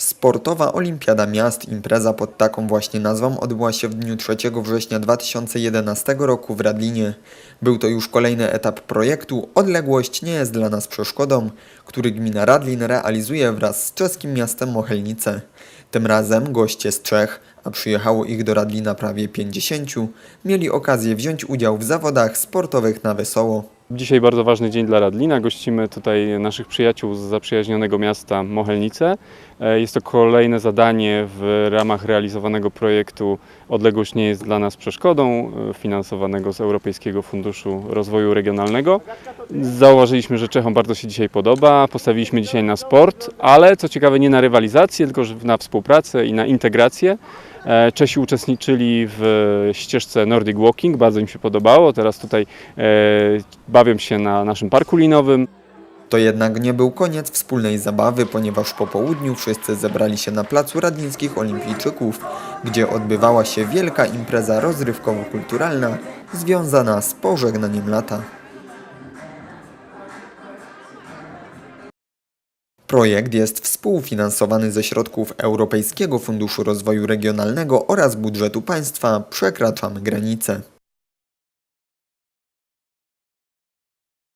Sportowa Olimpiada Miast, impreza pod taką właśnie nazwą, odbyła się w dniu 3 września 2011 roku w Radlinie. Był to już kolejny etap projektu Odległość nie jest dla nas przeszkodą, który gmina Radlin realizuje wraz z czeskim miastem Mochelnice. Tym razem goście z Czech, a przyjechało ich do Radlina prawie 50, mieli okazję wziąć udział w zawodach sportowych na wesoło. Dzisiaj bardzo ważny dzień dla Radlina. Gościmy tutaj naszych przyjaciół z zaprzyjaźnionego miasta Mochelnice. E, Jest to kolejne zadanie w ramach realizowanego projektu Odległość nie jest dla nas przeszkodą, e, finansowanego z Europejskiego Funduszu Rozwoju Regionalnego. Zauważyliśmy, że Czechom bardzo się dzisiaj podoba. Postawiliśmy dzisiaj na sport, ale co ciekawe nie na rywalizację, tylko na współpracę i na integrację. E, Czesi uczestniczyli w ścieżce Nordic Walking, bardzo im się podobało. Teraz tutaj e, bawią się na naszym parku linowym. To jednak nie był koniec wspólnej zabawy, ponieważ po południu wszyscy zebrali się na placu Radlińskich Olimpijczyków, gdzie odbywała się wielka impreza rozrywkowo-kulturalna związana z pożegnaniem lata. Projekt jest współfinansowany ze środków Europejskiego Funduszu Rozwoju Regionalnego oraz budżetu państwa Przekraczamy granice.